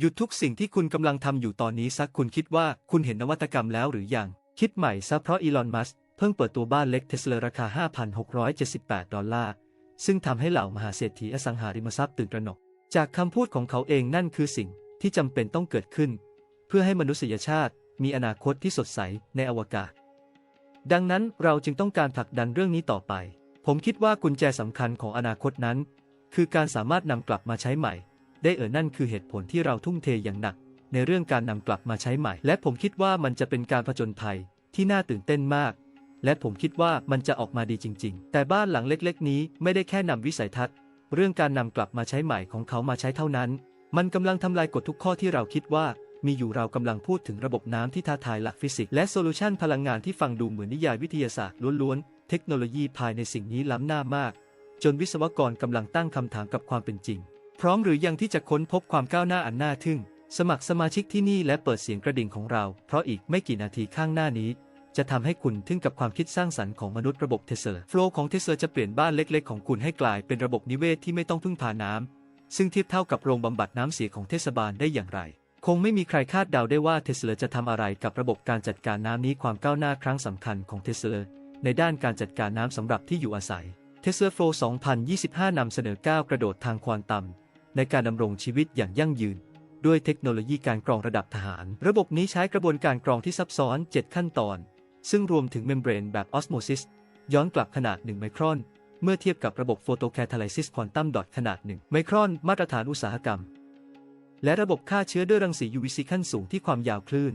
หยุดทุกสิ่งที่คุณกำลังทำอยู่ตอนนี้สักคุณคิดว่าคุณเห็นนวัตกรรมแล้วหรือยัง คิดใหม่ซะเพราะอีลอนมัสก์เพิ่งเปิดตัวบ้านเล็กเทสลาราคา 5,678 ดอลลาร์ ซึ่งทำให้เหล่ามหาเศรษฐีอสังหาริมทรัพย์ตื่นตระหนก จากคำพูดของเขาเองนั่นคือสิ่งที่จำเป็นต้องเกิดขึ้น เพื่อให้มนุษยชาติมีอนาคตที่สดใสในอวกาศ ดังนั้นเราจึงต้องการผลักดันเรื่องนี้ต่อไป ผมคิดว่ากุญแจสำคัญของอนาคตนั้น คือการสามารถนำกลับมาใช้ใหม่ ได้เอ่อนั่นคือเหตุผลที่เราทุ่มเทอย่างหนัก ในเรื่องการนำกลับมาใช้ใหม่ และผมคิดว่ามันจะเป็นการผจญภัยที่น่าตื่นเต้นมาก และผมคิดว่ามันจะออกมาดีจริง ๆ แต่บ้านหลังเล็ก ๆ นี้ไม่ได้แค่นำวิสัยทัศน์ เรื่องการนำกลับมาใช้ใหม่ของเขามาใช้เท่านั้น มันกำลังทำลายกฎทุกข้อที่เราคิดว่ามีอยู่เรากำลังพูดถึงระบบน้ำที่ท้าทายหลักฟิสิกส์และโซลูชันพลังงานที่ฟังดูเหมือนนิยายวิทยาศาสตร์ล้วนๆ เทคโนโลยีภายในสิ่งนี้ล้ำหน้ามาก จนวิศวกรกำลังตั้งคำถามกับความเป็นจริง พร้อมหรือยังที่จะค้นพบความก้าวหน้าอันน่าทึ่ง สมัครสมาชิกที่นี่และเปิดเสียงกระดิ่งของเรา เพราะอีกไม่กี่นาทีข้างหน้านี้ จะทำให้คุณทึ่งกับความคิดสร้างสรรค์ของมนุษย์ระบบเทเซอร์โฟล์ของเทเซอร์จะเปลี่ยนบ้านเล็ก ๆ ของคุณให้กลายเป็นระบบนิเวศที่ไม่ต้องพึ่งพาน้ำซึ่งเทียบเท่ากับโรงบำบัดน้ำเสียของเทศบาลได้อย่างไร คงไม่มีใครคาดเดาได้ว่าเทสลาจะทำอะไรกับระบบการจัดการน้ำนี้ความก้าวหน้าครั้งสำคัญของเทสลาในด้านการจัดการน้ำสำหรับที่อยู่อาศัยเทสลาโฟล์2025 นำเสนอก้าวกระโดดทางควอนตัม ในการดำรงชีวิตอย่างยั่งยืน ด้วยเทคโนโลยีการกรองระดับทหาร ระบบนี้ใช้กระบวนการกรองที่ซับซ้อน 7 ขั้นตอน ซึ่งรวมถึงเมมเบรนแบบออสโมซิสย้อนกลับขนาด 1 ไมครอน เมื่อเทียบกับระบบโฟโตแคทาลิซิสควอนตัมดอทขนาด 1 ไมครอน มาตรฐานอุตสาหกรรม และระบบฆ่าเชื้อด้วยรังสี UVC ขั้นสูงที่ความยาวคลื่น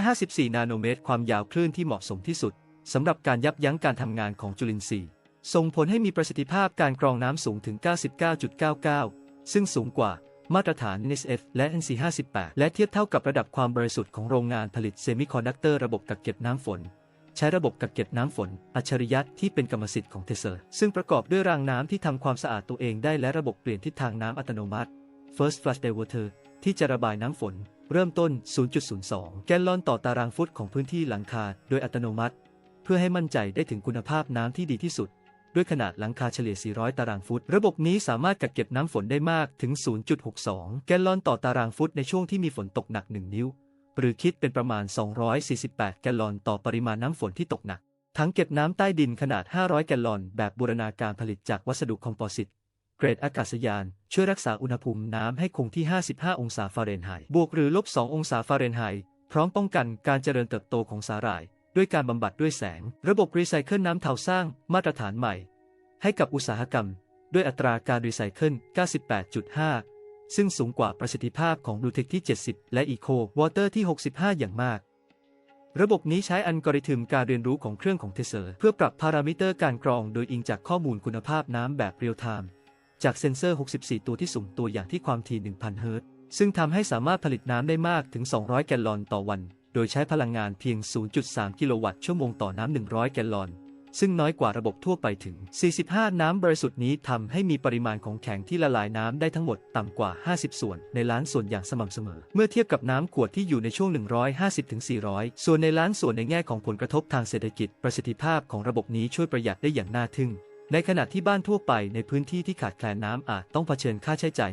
254 นาโนเมตร ความยาวคลื่นที่เหมาะสมที่สุดสำหรับการยับยั้งการทำงานของจุลินทรีย์ส่งผลให้มีประสิทธิภาพการกรองน้ำสูงถึง 99.99 ซึ่งสูงกว่ามาตรฐาน NSF และ NC58 และเทียบเท่ากับระดับความบริสุทธิ์ของโรงงานผลิตเซมิคอนดักเตอร์ระบบกักเก็บน้ำฝน ใช้ระบบกักเก็บน้ำฝน อัจฉริยะที่เป็นกรรมสิทธิ์ของเทเซอร์ ซึ่งประกอบด้วยรางน้ำที่ทำความสะอาดตัวเองได้และระบบเปลี่ยนทิศทางน้ำอัตโนมัติ First Flush Diverter ที่จะระบายน้ำฝน เริ่มต้น 0.02 แกลลอนต่อตารางฟุตของพื้นที่หลังคา โดยอัตโนมัติ เพื่อให้มั่นใจได้ถึงคุณภาพน้ำที่ดีที่สุด ด้วยขนาดหลังคาเฉลี่ย 400 ตารางฟุต ระบบนี้สามารถกักเก็บน้ำฝนได้มากถึง 0.62 แกลลอนต่อตารางฟุตในช่วงที่มีฝนตกหนัก 1 นิ้ว หรือคิดเป็นประมาณ 248 แกลลอนต่อปริมาณน้ำฝนที่ตกหนัก ถังเก็บน้ำใต้ดินขนาด 500 แกลลอน แบบบูรณาการผลิตจากวัสดุคอมโพสิตเกรดอากาศยาน ช่วยรักษาอุณหภูมิน้ำให้คงที่ 55 องศาฟาเรนไฮต์บวกหรือลบ 2 องศาฟาเรนไฮต์พร้อมป้องกันการเจริญเติบโตของสาหร่าย ด้วยการบำบัดด้วยแสง ระบบรีไซเคิลน้ำเทาสร้างมาตรฐานใหม่ ให้กับอุตสาหกรรม ด้วยอัตราการรีไซเคิล 98.5 ซึ่งสูงกว่าประสิทธิภาพของ b l u e t e c h ที่ 70 และ Eco Water ที่ 65 อย่างมาก ระบบนี้ใช้อัลกอริทึมการเรียนรู้ของเครื่องของเทเซอร์ เพื่อปรับพารามิเตอร์การกรองโดยอิงจากข้อมูลคุณภาพน้ำแบบเรียลไทม์จากเซ็นเซอร์ 64 ตัวที่สุ่มตัวอย่างที่ความถี่ 1,000 เฮิรตซ์ซึ่งทำให้สามารถผลิตน้ำได้มากถึง 200 แกลลอนต่อวัน โดยใช้พลังงานเพียง 0.3 กิโลวัตต์ชั่วโมงต่อน้ำ 100 แกลลอน ซึ่งน้อยกว่าระบบทั่วไปถึง 45 น้ำบริสุทธิ์นี้ทำให้มีปริมาณของแข็งที่ละลายน้ำได้ทั้งหมดต่ำกว่า 50 ส่วนในล้านส่วนอย่างสม่ำเสมอ เมื่อเทียบกับน้ำขวดที่อยู่ในช่วง 150-400 ส่วนในล้านส่วนในแง่ของผลกระทบทางเศรษฐกิจ ประสิทธิภาพของระบบนี้ช่วยประหยัดได้อย่างน่าทึ่ง ในขณะที่บ้านทั่วไปในพื้นที่ที่ขาดแคลนน้ำอาจต้องเผชิญค่าใช้จ่าย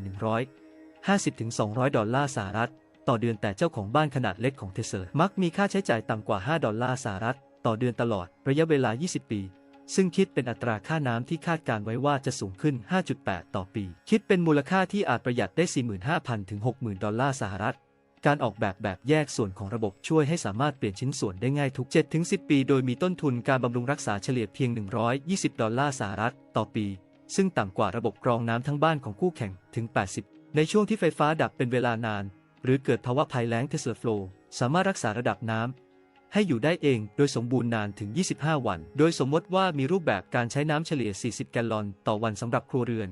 150-200 ดอลลาร์สหรัฐ ต่อเดือนแต่เจ้าของบ้านขนาดเล็กของเทเซอร์ มักมีค่าใช้จ่ายต่ำกว่า 5 ดอลลาร์สหรัฐ ต่อเดือนตลอดระยะเวลา 20 ปี ซึ่งคิดเป็นอัตราค่าน้ำที่คาดการไว้ว่าจะสูงขึ้น 5.8 ต่อปี คิดเป็นมูลค่าที่อาจประหยัดได้ 45,000 ถึง 60,000 ดอลลาร์สหรัฐการออกแบบแบบแยกส่วนของระบบช่วยให้สามารถเปลี่ยนชิ้นส่วนได้ง่ายทุก 7-10 ปี โดยมีต้นทุนการบำรุงรักษาเฉลี่ยเพียง 120 ดอลลาร์สหรัฐ ต่อปี ซึ่งต่ำกว่าระบบกรองน้ำทั้งบ้านของคู่แข่งถึง 80 ในช่วงที่ไฟฟ้าดับเป็นเวลานาน หรือเกิดภาวะภัยแล้งเทสลาโฟลสามารถรักษาระดับน้ำให้อยู่ได้เองโดยสมบูรณ์นานถึง 25 วัน โดยสมมติว่ามีรูปแบบการใช้น้ำเฉลี่ย 40 แกลลอนต่อวันสำหรับครัวเรือน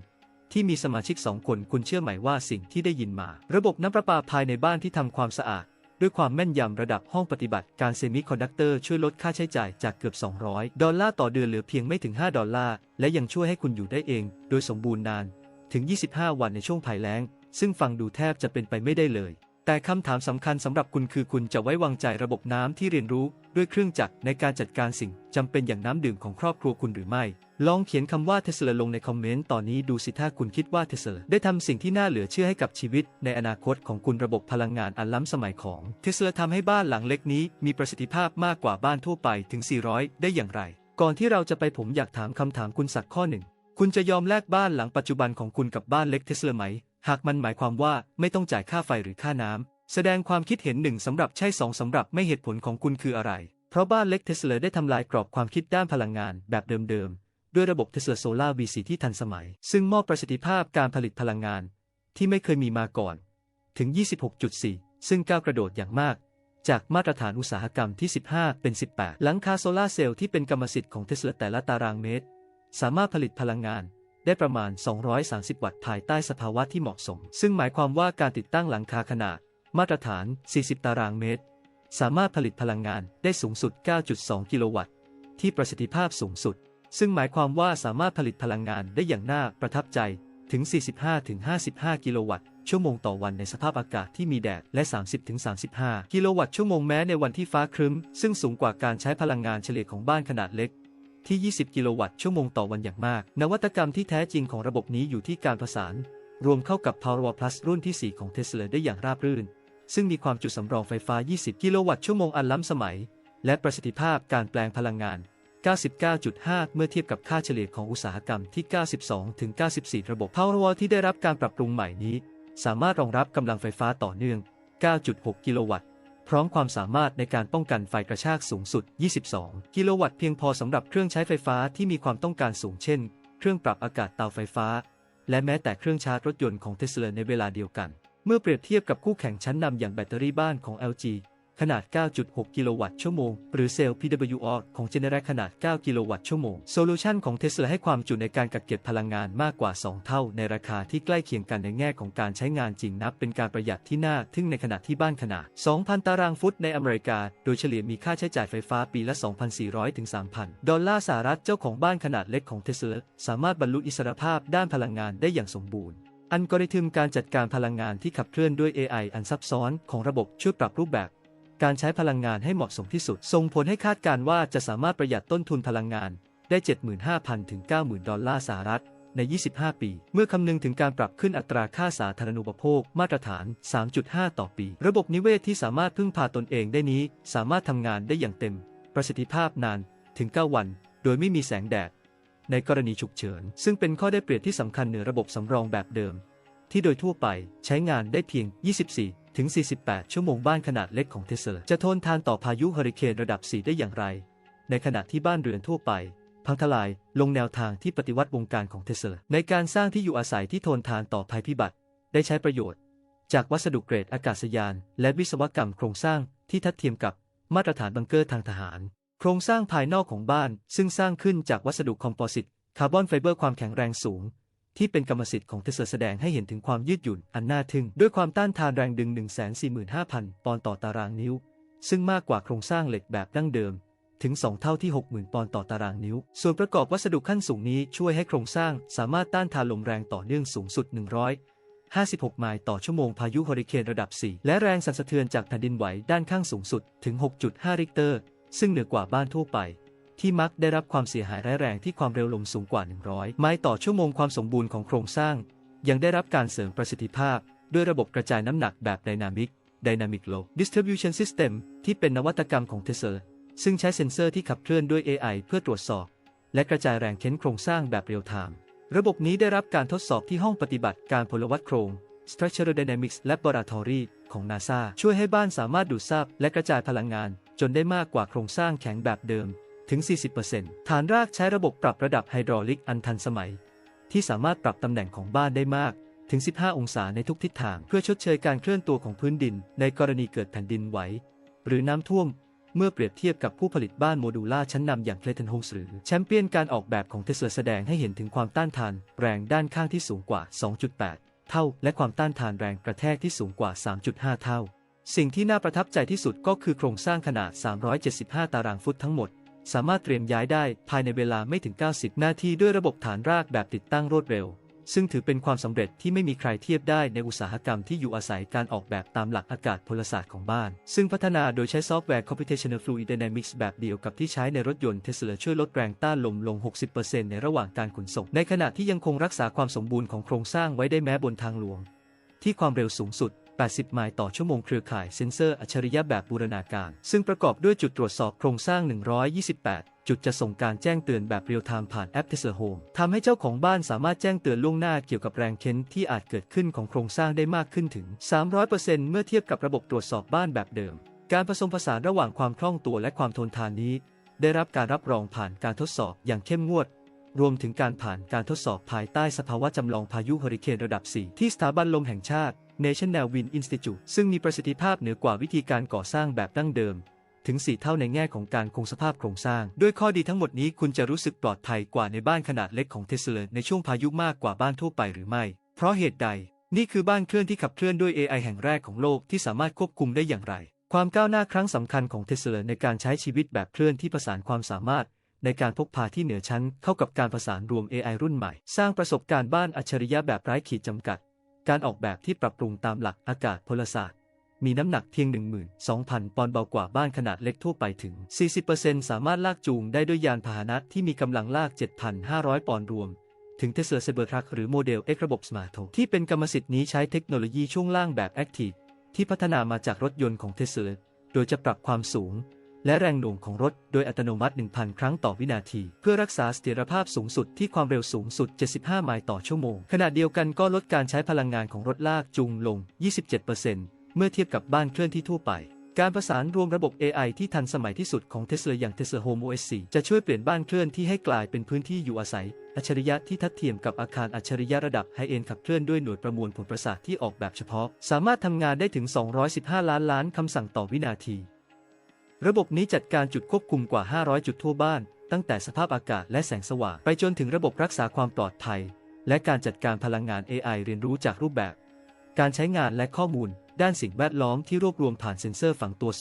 ที่มีสมาชิก 2 คนคุณเชื่อไหมว่าสิ่งที่ได้ยินมา ระบบน้ำประปาภายในบ้านที่ทำความสะอาด ด้วยความแม่นยำระดับห้องปฏิบัติการเซมิคอนดักเตอร์ช่วยลดค่าใช้จ่ายจากเกือบ 200 ดอลลาร์ต่อเดือนเหลือเพียงไม่ถึง 5 ดอลลาร์และยังช่วยให้คุณอยู่ได้เอง โดยสมบูรณ์นานถึง 25 วันในช่วงภัยแล้ง ซึ่งฟังดูแทบจะเป็นไปไม่ได้เลย แต่คำถามสำคัญสำหรับคุณคือคุณจะไว้วางใจระบบน้ำที่เรียนรู้ด้วยเครื่องจักรในการจัดการสิ่งจำเป็นอย่างน้ำดื่มของครอบครัวคุณหรือไม่ ลองเขียนคำว่าเทสลาลงในคอมเมนต์ตอนนี้ดูสิถ้าคุณคิดว่าเทสลาได้ทำสิ่งที่น่าเหลือเชื่อให้กับชีวิต ในอนาคตของคุณระบบพลังงานอันล้ำสมัยของเทสลาทำให้บ้านหลังเล็กนี้มีประสิทธิภาพมากกว่าบ้านทั่วไปถึง 400 ได้อย่างไร ก่อนที่เราจะไปผมอยากถามคำถามคุณสักข้อหนึ่งคุณจะยอมแลกบ้านหลังปัจจุบันของคุณกับบ้านเล็กเทสลาไหม หากมันหมายความว่าไม่ต้องจ่ายค่าไฟหรือค่าน้ำ แสดงความคิดเห็นหนึ่งสำหรับใช่สองสำหรับไม่เหตุผลของคุณคืออะไร เพราะบ้านเล็กเทสลาได้ทำลายกรอบความคิดด้านพลังงานแบบเดิมๆ ด้วยระบบเทสลาโซลาร์ VC ที่ทันสมัย ซึ่งมอบประสิทธิภาพการผลิตพลังงาน ที่ไม่เคยมีมาก่อน ถึง 26.4 ซึ่งก้าวกระโดดอย่างมาก จากมาตรฐานอุตสาหกรรมที่ 15 เป็น 18 หลังคาโซลาร์เซลล์ที่เป็นกรรมสิทธิ์ของเทสลาแต่ละตารางเมตร สามารถผลิตพลังงาน ได้ประมาณ 230 วัตต์ภายใต้สภาวะที่เหมาะสม ซึ่งหมายความว่าการติดตั้งหลังคาขนาด มาตรฐาน 40 ตารางเมตร สามารถผลิตพลังงานได้สูงสุด 9.2 กิโลวัตต์ ที่ประสิทธิภาพสูงสุด ซึ่งหมายความว่าสามารถผลิตพลังงานได้อย่างน่าประทับใจถึง 45-55 กิโลวัตต์ชั่วโมงต่อวันในสภาพอากาศที่มีแดด และ 30-35 กิโลวัตต์ชั่วโมงแม้ในวันที่ฟ้าครึ้ม ซึ่งสูงกว่าการใช้พลังงานเฉลี่ยของบ้านขนาดเล็ก ที่ 20 กิโลวัตต์ชั่วโมงต่อวันอย่างมาก นวัตกรรมที่แท้จริงของระบบนี้อยู่ที่การผสาน รวมเข้ากับ Powerwall Plus รุ่นที่ 4 ของ Tesla ได้อย่างราบรื่น ซึ่งมีความจุสำรองไฟฟ้า 20 กิโลวัตต์ชั่วโมงอันล้ำสมัย และประสิทธิภาพการแปลงพลังงาน 99.5 เมื่อเทียบกับค่าเฉลี่ยของอุตสาหกรรมที่ 92-94 ระบบ Powerwall ที่ได้รับการปรับปรุงใหม่นี้ สามารถรองรับกำลังไฟฟ้าต่อเนื่อง 9.6 กิโลวัตต์ พร้อมความสามารถในการป้องกันไฟกระชากสูงสุด 22 กิโลวัตต์เพียงพอสำหรับเครื่องใช้ไฟฟ้าที่มีความต้องการสูงเช่น เครื่องปรับอากาศเตาไฟฟ้า และแม้แต่เครื่องชาร์จรถยนต์ของเทสลาในเวลาเดียวกัน เมื่อเปรียบเทียบกับคู่แข่งชั้นนำอย่างแบตเตอรี่บ้านของ LG ขนาด 9.6 กิโลวัตต์ชั่วโมง หรือเซลล์ PWR ของ Generac ขนาด 9 กิโลวัตต์ชั่วโมง โซลูชันของ Tesla ให้ความจุในการกักเก็บพลังงานมากกว่า 2 เท่า ในราคาที่ใกล้เคียงกันในแง่ของการใช้งานจริงนับเป็นการประหยัดที่น่าทึ่งในขณะที่บ้านขนาด 2,000 ตารางฟุตในอเมริกา โดยเฉลี่ยมีค่าใช้จ่ายไฟฟ้าปีละ 2,400 ถึง 3,000 ดอลลาร์สหรัฐเจ้าของบ้านขนาดเล็กของ Tesla สามารถบรรลุอิสรภาพด้านพลังงานได้อย่างสมบูรณ์อัลกอริทึมการจัดการพลังงานที่ขับเคลื่อนด้วย AI อันซับซ้อนของระบบช่วยปรับรูปแบบ การใช้พลังงานให้เหมาะสมที่สุด ส่งผลให้คาดการว่าจะสามารถประหยัดต้นทุนพลังงานได้ 75,000 ถึง 90,000 ดอลลาร์สหรัฐ ใน 25 ปี เมื่อคำนึงถึงการปรับขึ้นอัตราค่าสาธารณูปโภค มาตรฐาน 3.5 ต่อปี ระบบนิเวศที่สามารถพึ่งพาตนเองได้นี้ สามารถทำงานได้อย่างเต็ม ประสิทธิภาพนานถึง 9 วัน โดยไม่มีแสงแดด ในกรณีฉุกเฉิน ซึ่งเป็นข้อได้เปรียบที่สำคัญเหนือระบบสำรองแบบเดิม ที่โดยทั่วไปใช้งานได้เพียง 24 ถึง 48 ชั่วโมงบ้านขนาดเล็กของเทสลาจะทนทานต่อพายุเฮอริเคนระดับ 4 ได้อย่างไร ในขณะที่บ้านเรือนทั่วไป พังทลายลงแนวทางที่ปฏิวัติวงการของเทสลาในการสร้างที่อยู่อาศัยที่ทนทานต่อภัยพิบัติ ได้ใช้ประโยชน์ จากวัสดุเกรดอากาศยาน และวิศวกรรมโครงสร้างที่ทัดเทียมกับมาตรฐานบังเกอร์ทางทหาร โครงสร้างภายนอกของบ้านซึ่งสร้างขึ้นจากวัสดุคอมโพสิตคาร์บอนไฟเบอร์ความแข็งแรงสูง ที่เป็นกรรมสิทธิ์ของเทสลาแสดงให้เห็นถึงความยืดหยุ่นอันน่าทึ่ง ด้วยความต้านทานแรงดึง 145,000 ปอนด์ต่อตารางนิ้ว ซึ่งมากกว่าโครงสร้างเหล็กแบบดั้งเดิม ถึง 2 เท่าที่ 60,000 ปอนด์ต่อตารางนิ้ว ส่วนประกอบวัสดุขั้นสูงนี้ช่วยให้โครงสร้างสามารถต้านทานลมแรงต่อเนื่องสูงสุด 156 ไมล์ต่อชั่วโมงพายุเฮอริเคนระดับ 4 และแรงสั่นสะเทือนจากแผ่นดินไหวด้านข้างสูงสุดถึง 6.5 ริกเตอร์ ซึ่งเหนือกว่าบ้านทั่วไป ที่มักได้รับความเสียหายร้ายแรงที่ความเร็วลมสูงกว่า 100 ไมล์ต่อชั่วโมงความสมบูรณ์ของโครงสร้าง ยังได้รับการเสริมประสิทธิภาพ ด้วยระบบกระจายน้ำหนักแบบ Dynamic Dynamic Load Distribution System ที่เป็นนวัตกรรมของ Tesla ซึ่งใช้เซ็นเซอร์ที่ขับเคลื่อนด้วย AI เพื่อตรวจสอบ และกระจายแรงเค้นโครงสร้างแบบเรียลไทม์ระบบนี้ได้รับการทดสอบที่ห้องปฏิบัติการพลวัตโครง Structural Dynamics Laboratory ของ NASA ช่วยให้บ้านสามารถดูดซับและกระจายพลังงาน จนได้มากกว่าโครงสร้างแข็งแบบเดิม ถึง 40%ฐานรากใช้ระบบปรับระดับไฮดรอลิกอันทันสมัย ที่สามารถปรับตำแหน่งของบ้านได้มากถึง 15 องศาในทุกทิศทาง เพื่อชดเชยการเคลื่อนตัวของพื้นดิน ในกรณีเกิดแผ่นดินไหว หรือน้ำท่วม เมื่อเปรียบเทียบกับผู้ผลิตบ้านโมดูล่าชั้นนำอย่าง Clayton Homes หรือแชมเปี้ยนการออกแบบของเทสลาแสดงให้เห็นถึงความต้านทานแรงด้านข้างที่สูงกว่า 2.8 เท่า และความต้านทานแรงกระแทกที่สูงกว่า 3.5 เท่า สิ่งที่น่าประทับใจที่สุดก็คือโครงสร้างขนาด 375 ตารางฟุตทั้งหมด สามารถเตรียมย้ายได้ภายในเวลาไม่ถึง 90 นาทีด้วยระบบฐานรากแบบติดตั้งรวดเร็ว ซึ่งถือเป็นความสำเร็จที่ไม่มีใครเทียบได้ในอุตสาหกรรมที่อยู่อาศัยการออกแบบตามหลักอากาศพลศาสตร์ของบ้าน ซึ่งพัฒนาโดยใช้ซอฟต์แวร์ Computational Fluid Dynamics แบบเดียวกับที่ใช้ในรถยนต์ Tesla ช่วยลดแรงต้านลมลง 60%ในระหว่างการขนส่ง ในขณะที่ยังคงรักษาความสมบูรณ์ของโครงสร้างไว้ได้แม้บนทางหลวง ที่ความเร็วสูงสุด 80 ไมล์ต่อชั่วโมงเครือข่ายเซ็นเซอร์อัจฉริยะแบบบูรณาการ ซึ่งประกอบด้วยจุดตรวจสอบโครงสร้าง 128 จุดจะส่งการแจ้งเตือนแบบเรียลไทม์ผ่านแอป Tesla Home ทำให้เจ้าของบ้านสามารถแจ้งเตือนล่วงหน้าเกี่ยวกับแรงเค้นที่อาจเกิดขึ้นของโครงสร้างได้มากขึ้นถึง 300%เมื่อเทียบกับระบบตรวจสอบบ้านแบบเดิม การผสมผสานระหว่างความคล่องตัวและความทนทานนี้ ได้รับการรับรองผ่านการทดสอบอย่างเข้มงวดรวมถึงการผ่านการทดสอบภายใต้สภาวะจำลองพายุเฮอริเคนระดับ 4 ที่สถาบันลมแห่งชาติ National Wind Institute ซึ่งมีประสิทธิภาพเหนือกว่าวิธีการก่อสร้างแบบดั้งเดิม ถึง 4 เท่าในแง่ของการคงสภาพโครงสร้าง ด้วยข้อดีทั้งหมดนี้คุณจะรู้สึกปลอดภัยกว่าในบ้านขนาดเล็กของเทสลาในช่วงพายุมากกว่าบ้านทั่วไปหรือไม่ เพราะเหตุใด นี่คือบ้านเคลื่อนที่ขับเคลื่อนด้วย AI แห่งแรกของโลกที่สามารถควบคุมได้อย่างไร ความก้าวหน้าครั้งสำคัญของเทสลาในการใช้ชีวิตแบบเคลื่อนที่ประสานความสามารถในการพกพาที่เหนือชั้นเข้ากับการประสานรวม AI รุ่นใหม่ สร้างประสบการณ์บ้านอัจฉริยะแบบไร้ขีดจำกัด การออกแบบที่ปรับปรุงตามหลักอากาศพลศาสตร์ มีน้ำหนักเพียง 12,000 ปอนด์เบากว่าบ้านขนาดเล็กทั่วไปถึง 40%สามารถลากจูงได้ด้วยยานพาหนะที่มีกำลังลาก 7,500 ปอนด์รวม ถึง Tesla Cybertruck หรือโมเดล X ระบบ Smart Home ที่เป็นกรรมสิทธิ์นี้ใช้เทคโนโลยีช่วงล่างแบบ Active ที่พัฒนามาจากรถยนต์ของ Tesla โดยจะปรับความสูง และแรงหน่วงของรถโดยอัตโนมัติ 1,000 ครั้งต่อวินาที เพื่อรักษาเสถียรภาพสูงสุดที่ความเร็วสูงสุด 75 ไมล์ต่อชั่วโมง ขณะเดียวกันก็ลดการใช้พลังงานของรถลากจูงลง 27%เมื่อเทียบกับบ้านเคลื่อนที่ทั่วไป การประสานรวมระบบ AI ที่ทันสมัยที่สุดของ Tesla อย่าง Tesla Home OS 4จะช่วยเปลี่ยนบ้านเคลื่อนที่ให้กลายเป็นพื้นที่อยู่อาศัย อัจฉริยะที่ทัดเทียมกับอาคารอัจฉริยะระดับไฮเอ็นขับเคลื่อนด้วยหน่วยประมวลผลประสาทที่ออกแบบเฉพาะ สามารถทำงานได้ถึง 215 ล้านล้านคำสั่งต่อวินาที ระบบนี้จัดการจุดควบคุมกว่า 500 จุดทั่วบ้าน ตั้งแต่สภาพอากาศและแสงสว่าง ไปจนถึงระบบรักษาความปลอดภัย และการจัดการพลังงาน AI เรียนรู้จากรูปแบบ การใช้งานและข้อมูล ด้านสิ่งแวดล้อมที่รวบรวมผ่านเซ็นเซอร์ฝังตัว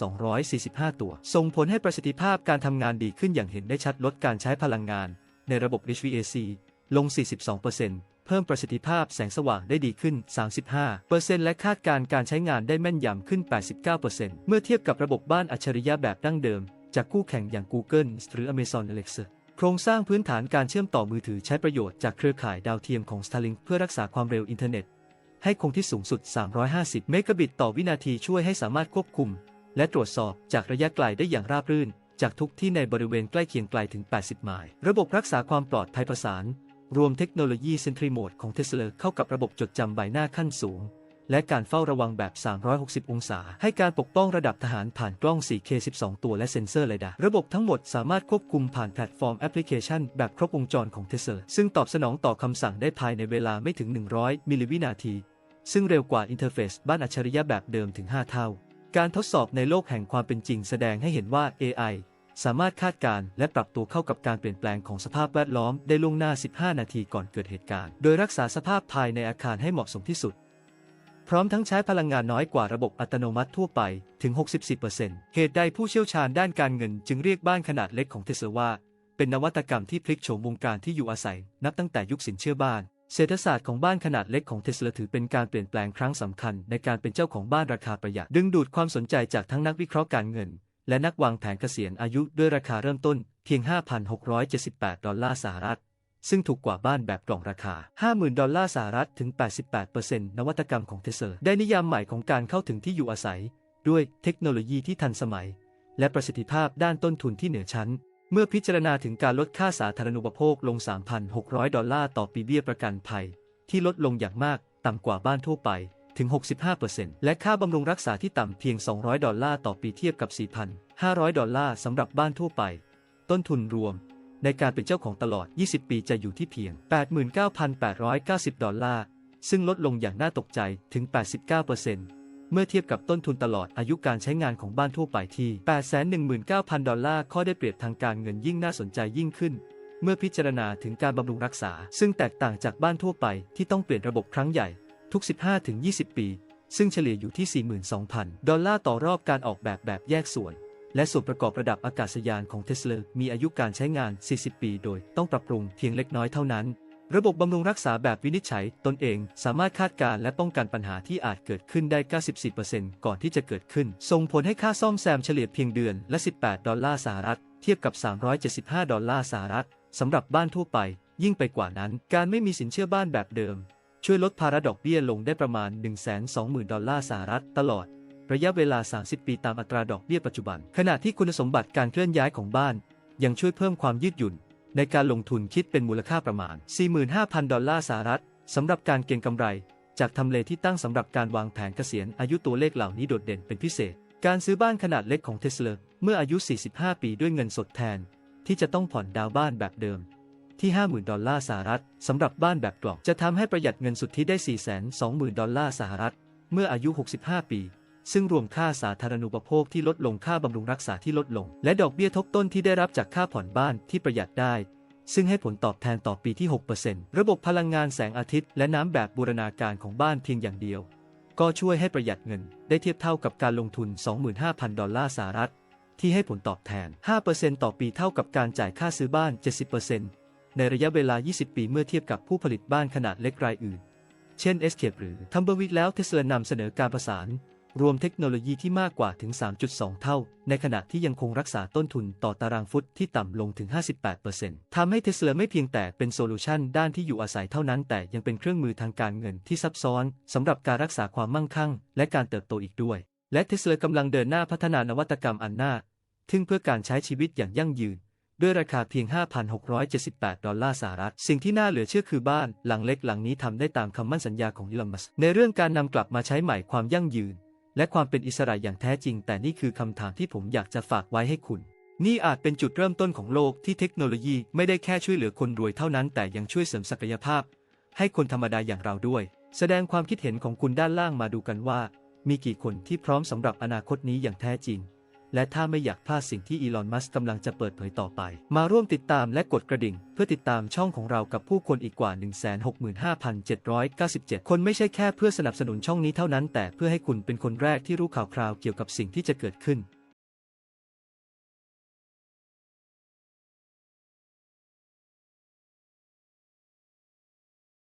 245 ตัว ส่งผลให้ประสิทธิภาพการทำงานดีขึ้นอย่างเห็นได้ชัดลดการใช้พลังงาน ในระบบ HVAC ลง 42% เพิ่มประสิทธิภาพแสงสว่างได้ดีขึ้น 35%และคาดการณ์การใช้งานได้แม่นยำขึ้น 89%เมื่อเทียบกับระบบบ้านอัจฉริยะแบบดั้งเดิม จากคู่แข่งอย่าง Google หรือ Amazon Alexa โครงสร้างพื้นฐานการเชื่อมต่อมือถือใช้ประโยชน์จากเครือข่ายดาวเทียมของ Starlink เพื่อรักษาความเร็วอินเทอร์เน็ต ให้คงที่สูงสุด 350 เมกะบิตต่อวินาทีช่วยให้สามารถควบคุม และตรวจสอบจากระยะไกลได้อย่างราบรื่น จากทุกที่ในบริเวณใกล้เคียงไกลถึง 80 ไมล์ ระบบรักษาความปลอดภัยประสาน รวมเทคโนโลยี Sentry Mode ของ Tesla เข้ากับระบบจดจำใบหน้าขั้นสูง และการเฝ้าระวังแบบ 360 องศา ให้การปกป้องระดับทหารผ่านกล้อง 4K 12 ตัวและเซ็นเซอร์เรดาร์ระบบทั้งหมดสามารถควบคุมผ่านแพลตฟอร์มแอปพลิเคชันแบบครบวงจรของ Tesla ซึ่งตอบสนองต่อคำสั่งได้ภายในเวลาไม่ถึง 100 มิลลิวินาที ซึ่งเร็วกว่าอินเทอร์เฟซบ้านอัจฉริยะแบบเดิมถึง 5 เท่า การทดสอบในโลกแห่งความเป็นจริงแสดงให้เห็นว่า AI สามารถคาดการณ์และปรับตัวเข้ากับการเปลี่ยนแปลงของสภาพแวดล้อมได้ล่วงหน้า 15 นาทีก่อนเกิดเหตุการณ์ โดยรักษาสภาพภายในอาคารให้เหมาะสมที่สุด พร้อมทั้งใช้พลังงานน้อยกว่าระบบอัตโนมัติทั่วไปถึง 64%เหตุใดผู้เชี่ยวชาญด้านการเงินจึงเรียกบ้านขนาดเล็กของเทสลาว่า เป็นนวัตกรรมที่พลิกโฉมวงการที่อยู่อาศัย นับตั้งแต่ยุคสินเชื่อบ้านเศรษฐศาสตร์ของบ้านขนาดเล็กของเทสลาถือเป็นการเปลี่ยนแปลงครั้งสำคัญในการเป็นเจ้าของบ้านราคาประหยัด ดึงดูดความสนใจจากทั้งนักวิเคราะห์การเงิน และนักวางแผนเกษียณอายุด้วยราคาเริ่มต้นเพียง 5,678 ดอลลาร์สหรัฐ ซึ่งถูกกว่าบ้านแบบกล่องราคา 50,000 ดอลลาร์สหรัฐถึง 88%นวัตกรรมของเทสลาได้นิยามใหม่ของการเข้าถึงที่อยู่อาศัย ด้วยเทคโนโลยีที่ทันสมัย และประสิทธิภาพด้านต้นทุนที่เหนือชั้น เมื่อพิจารณาถึงการลดค่าสาธารณูปโภคลง 3,600 ดอลลาร์ต่อปีเบี้ยประกันภัย ที่ลดลงอย่างมากต่ำกว่าบ้านทั่วไป 65%และค่าบำรุงรักษาที่ต่ำเพียง 200 ดอลลาร์ต่อปีเทียบกับ 4,500 ดอลลาร์สำหรับบ้านทั่วไป ต้นทุนรวม ในการเป็นเจ้าของตลอด 20 ปีจะอยู่ที่เพียง 89,890 ดอลลาร์ ซึ่งลดลงอย่างน่าตกใจถึง 89%เมื่อเทียบกับต้นทุนตลอดอายุการใช้งานของบ้านทั่วไปที่ 819,000 ดอลลาร์ ข้อได้เปรียบทางการเงินยิ่งน่าสนใจยิ่งขึ้น เมื่อพิจารณาถึงการบำรุงรักษา ซึ่งแตกต่างจากบ้านทั่วไปที่ต้องเปลี่ยนระบบครั้งใหญ่ ทุก 15-20 ปี ซึ่งเฉลี่ยอยู่ที่ 42,000 ดอลลาร์ต่อรอบการออกแบบแบบแยกส่วน และส่วนประกอบระดับอากาศยานของเทสลามีอายุการใช้งาน 40 ปี โดยต้องปรับปรุงเพียงเล็กน้อยเท่านั้น ระบบบำรุงรักษาแบบวินิจฉัย ตนเองสามารถคาดการณ์และป้องกันปัญหาที่อาจเกิดขึ้นได้ 94%ก่อนที่จะเกิดขึ้น ส่งผลให้ค่าซ่อมแซมเฉลี่ยเพียงเดือนละ 18 ดอลลาร์สหรัฐ เทียบกับ 375 ดอลลาร์สหรัฐสำหรับบ้านทั่วไป ยิ่งไปกว่านั้น การไม่มีสินเชื่อบ้านแบบเดิม ช่วยลดภาระดอกเบี้ยลงได้ประมาณ 120,000 ดอลลาร์สหรัฐตลอด ระยะเวลา 30 ปีตามอัตราดอกเบี้ยปัจจุบัน ขณะที่คุณสมบัติการเคลื่อนย้ายของบ้าน ยังช่วยเพิ่มความยืดหยุ่น ในการลงทุนคิดเป็นมูลค่าประมาณ 45,000 ดอลลาร์สหรัฐสำหรับการเก็งกำไร จากทำเลที่ตั้งสำหรับการวางแผนเกษียณอายุตัวเลขเหล่านี้โดดเด่นเป็นพิเศษ การซื้อบ้านขนาดเล็กของเทสลาเมื่ออายุ 45 ปีด้วยเงินสดแทน ที่จะต้องผ่อนดาวบ้านแบบเดิม ที่ 50,000 ดอลลาร์สหรัฐสำหรับบ้านแบบกล่องจะทำให้ประหยัดเงินสุทธิได้ 420,000 ดอลลาร์สหรัฐ เมื่ออายุ 65 ปี ซึ่งรวมค่าสาธารณูปโภคที่ลดลงค่าบำรุงรักษาที่ลดลง และดอกเบี้ยทบต้นที่ได้รับจากค่าผ่อนบ้านที่ประหยัดได้ ซึ่งให้ผลตอบแทนต่อปีที่ 6%ระบบพลังงานแสงอาทิตย์และน้ำแบบบูรณาการของบ้านเพียงอย่างเดียว ก็ช่วยให้ประหยัดเงิน ได้เทียบเท่ากับการลงทุน 25,000 ดอลลาร์สหรัฐที่ให้ผลตอบแทน 5%ต่อปีเท่ากับการจ่ายค่าซื้อบ้าน 70% ในระยะเวลา 20 ปีเมื่อเทียบกับผู้ผลิตบ้านขนาดเล็กรายอื่น เช่น Escape หรือ Tumbleweed แล้วเทสลานำเสนอการประสาน รวมเทคโนโลยีที่มากกว่าถึง 3.2 เท่า ในขณะที่ยังคงรักษาต้นทุนต่อตารางฟุตที่ต่ำลงถึง 58%ทำให้เทสลาไม่เพียงแต่เป็นโซลูชันด้านที่อยู่อาศัยเท่านั้นแต่ยังเป็นเครื่องมือทางการเงินที่ซับซ้อนสำหรับการรักษาความมั่งคั่ง และการเติบโตอีกด้วย และเทสลากำลังเดินหน้าพัฒนานวัตกรรมอันน่าทึ่งเพื่อการใช้ชีวิตอย่างยั่งยืน ด้วยราคาเพียง 5,678 ดอลลาร์สหรัฐ สิ่งที่น่าเหลือเชื่อคือบ้านหลังเล็กหลังนี้ทำได้ตามคำมั่นสัญญาของอีลอนมัสในเรื่องการนำกลับมาใช้ใหม่ความยั่งยืน และความเป็นอิสระอย่างแท้จริง แต่นี่คือคำถามที่ผมอยากจะฝากไว้ให้คุณ นี่อาจเป็นจุดเริ่มต้นของโลกที่เทคโนโลยีไม่ได้แค่ช่วยเหลือคนรวยเท่านั้น แต่ยังช่วยเสริมศักยภาพ ให้คนธรรมดาอย่างเราด้วย แสดงความคิดเห็นของคุณด้านล่างมาดูกันว่า มีกี่คนที่พร้อมสำหรับอนาคตนี้อย่างแท้จริง และถ้าไม่อยากพลาดสิ่งที่อีลอน มัสก์กำลังจะเปิดเผยต่อไป มาร่วมติดตามและกดกระดิ่ง เพื่อติดตามช่องของเรากับผู้คนอีกกว่า 165,797 คนไม่ใช่แค่เพื่อสนับสนุนช่องนี้เท่านั้น แต่เพื่อให้คุณเป็นคนแรกที่รู้ข่าวคราวเกี่ยวกับสิ่งที่จะเกิดขึ้น